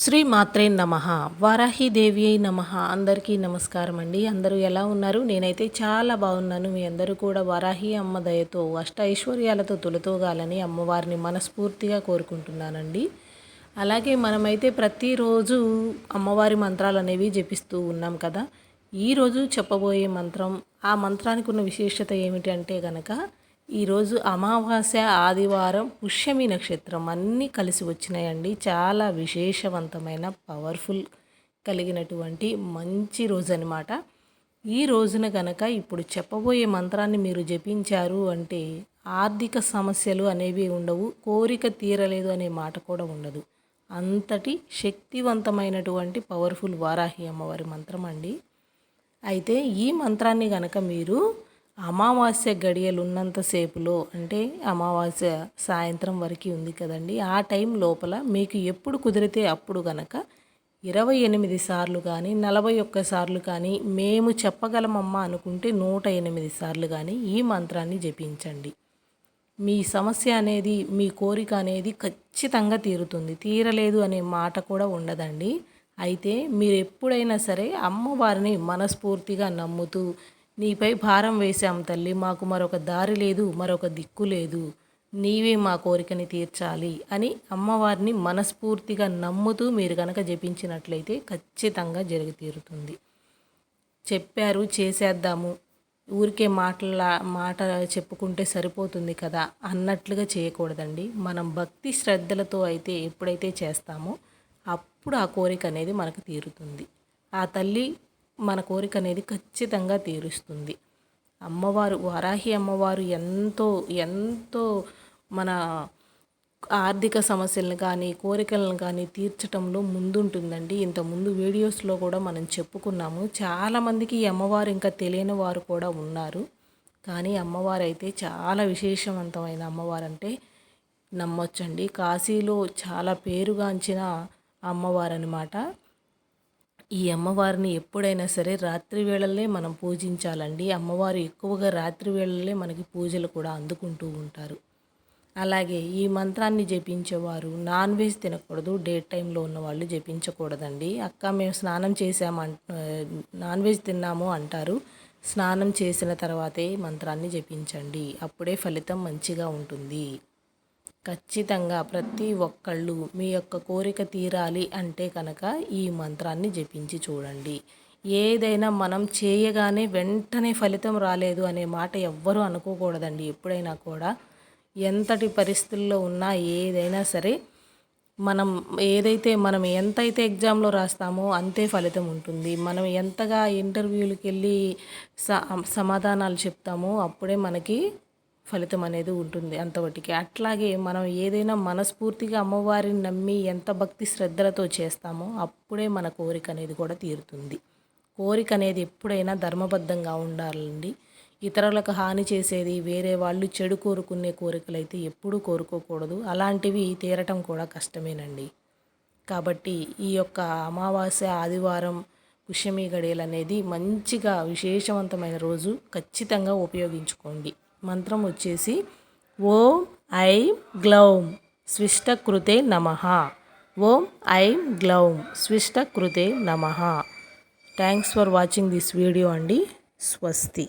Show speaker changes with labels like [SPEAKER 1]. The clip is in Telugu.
[SPEAKER 1] శ్రీ మాత్రే నమ. వారాహిదేవి అయి నమ. అందరికీ నమస్కారం అండి. అందరూ ఎలా ఉన్నారు? నేనైతే చాలా బాగున్నాను. మీ అందరూ కూడా వారాహి అమ్మ దయతో అష్ట ఐశ్వర్యాలతో తొలతోగాలని అమ్మవారిని మనస్ఫూర్తిగా కోరుకుంటున్నానండి. అలాగే మనమైతే ప్రతిరోజు అమ్మవారి మంత్రాలు అనేవి జపిస్తూ ఉన్నాం కదా. ఈరోజు చెప్పబోయే మంత్రం ఆ మంత్రానికి ఉన్న విశేషత ఏమిటి అంటే గనక ఈరోజు అమావాస్య ఆదివారం పుష్యమి నక్షత్రం అన్నీ కలిసి వచ్చినాయండి. చాలా విశేషవంతమైన పవర్ఫుల్ కలిగినటువంటి మంచి రోజు అనమాట ఈ రోజున గనక ఇప్పుడు చెప్పబోయే మంత్రాన్ని మీరు జపించారు అంటే ఆర్థిక సమస్యలు అనేవి ఉండవు కోరిక తీరలేదు అనే మాట కూడా ఉండదు. అంతటి శక్తివంతమైనటువంటి పవర్ఫుల్ వారాహి అమ్మవారి మంత్రం అండి. అయితే ఈ మంత్రాన్ని గనక మీరు అమావాస్య గడియలు ఉన్నంతసేపులో అంటే అమావాస్య సాయంత్రం వరకు ఉంది కదండి ఆ టైం లోపల మీకు ఎప్పుడు కుదిరితే అప్పుడు గనక ఇరవై ఎనిమిది సార్లు కానీ నలభై ఒక్క సార్లు కానీ మేము చెప్పగలమమ్మా అనుకుంటే నూట ఎనిమిది సార్లు కానీ ఈ మంత్రాన్ని జపించండి. మీ సమస్య అనేది మీ కోరిక అనేది ఖచ్చితంగా తీరుతుంది. తీరలేదు అనే మాట కూడా ఉండదండి. అయితే మీరు ఎప్పుడైనా సరే అమ్మవారిని మనస్ఫూర్తిగా నమ్ముతూ నీపై భారం వేశాం తల్లి. మాకు మరొక దారి లేదు మరొక దిక్కు లేదు. నీవే మా కోరికని తీర్చాలి అని అమ్మవారిని మనస్ఫూర్తిగా నమ్ముతూ మీరు కనుక జపించినట్లయితే ఖచ్చితంగా జరిగి తీరుతుంది. చెప్పారు చేసేద్దాము. ఊరికే మాటలా మాట చెప్పుకుంటే సరిపోతుంది కదా అన్నట్లుగా చేయకూడదండి. మనం భక్తి శ్రద్ధలతో అయితే ఎప్పుడైతే చేస్తామో అప్పుడు ఆ కోరిక అనేది మనకు తీరుతుంది. ఆ తల్లి మన కోరిక అనేది ఖచ్చితంగా తీరుస్తుంది. అమ్మవారు వరాహి అమ్మవారు ఎంతో ఎంతో మన ఆర్థిక సమస్యలను కానీ కోరికలను కానీ తీర్చడంలో ముందుంటుందండి. ఇంతకుముందు వీడియోస్లో కూడా మనం చెప్పుకున్నాము. చాలామందికి ఈ అమ్మవారు ఇంకా తెలియని వారు కూడా ఉన్నారు. కానీ అమ్మవారు అయితే చాలా విశేషవంతమైన అమ్మవారు అంటే నమ్మొచ్చండి. కాశీలో చాలా పేరుగాంచిన అమ్మవారు అనమాట ఈ అమ్మవారిని ఎప్పుడైనా సరే రాత్రి వేళలే మనం పూజించాలండి. అమ్మవారు ఎక్కువగా రాత్రి వేళలే మనకి పూజలు కూడా అందుకుంటూ ఉంటారు. అలాగే ఈ మంత్రాన్ని జపించేవారు నాన్ వెజ్ తినకూడదు డే టైంలో ఉన్న వాళ్ళు జపించకూడదండి. అక్క మేము స్నానం చేసామంట నాన్ వెజ్ తిన్నాము అంటారు. స్నానం చేసిన తర్వాతే మంత్రాన్ని జపించండి. అప్పుడే ఫలితం మంచిగా ఉంటుంది. ఖచ్చితంగా ప్రతి ఒక్కళ్ళు మీ యొక్క కోరిక తీరాలి అంటే కనుక ఈ మంత్రాన్ని జపించి చూడండి. ఏదైనా మనం చేయగానే వెంటనే ఫలితం రాలేదు అనే మాట ఎవ్వరూ అనుకోకూడదండి. ఎప్పుడైనా కూడా ఎంతటి పరిస్థితుల్లో ఉన్నా ఏదైనా సరే మనం ఏదైతే మనం ఎంతైతే ఎగ్జామ్లో రాస్తామో అంతే ఫలితం ఉంటుంది. మనం ఎంతగా ఇంటర్వ్యూలకు వెళ్ళి సమాధానాలు చెప్తామో అప్పుడే మనకి ఫలితం అనేది ఉంటుంది అంతవటికి అట్లాగే మనం ఏదైనా మనస్ఫూర్తిగా అమ్మవారిని నమ్మి ఎంత భక్తి శ్రద్ధలతో చేస్తామో అప్పుడే మన కోరిక అనేది కూడా తీరుతుంది. కోరిక అనేది ఎప్పుడైనా ధర్మబద్ధంగా ఉండాలండి. ఇతరులకు హాని చేసేది వేరే వాళ్ళు చెడు కోరుకునే కోరికలు అయితే ఎప్పుడూ కోరుకోకూడదు. అలాంటివి తీరటం కూడా కష్టమేనండి. కాబట్టి ఈ యొక్క అమావాస్య ఆదివారం పుష్యమి గడియలు అనేది మంచిగా విశేషవంతమైన రోజు ఖచ్చితంగా ఉపయోగించుకోండి. మంత్రం వచ్చేసి ఓం ఐం గ్లౌం స్విష్టకృతే నమ. ఓం ఐం గ్లౌం స్విష్టకృతే నమ. Thanks for watching this video అండి. స్వస్తి.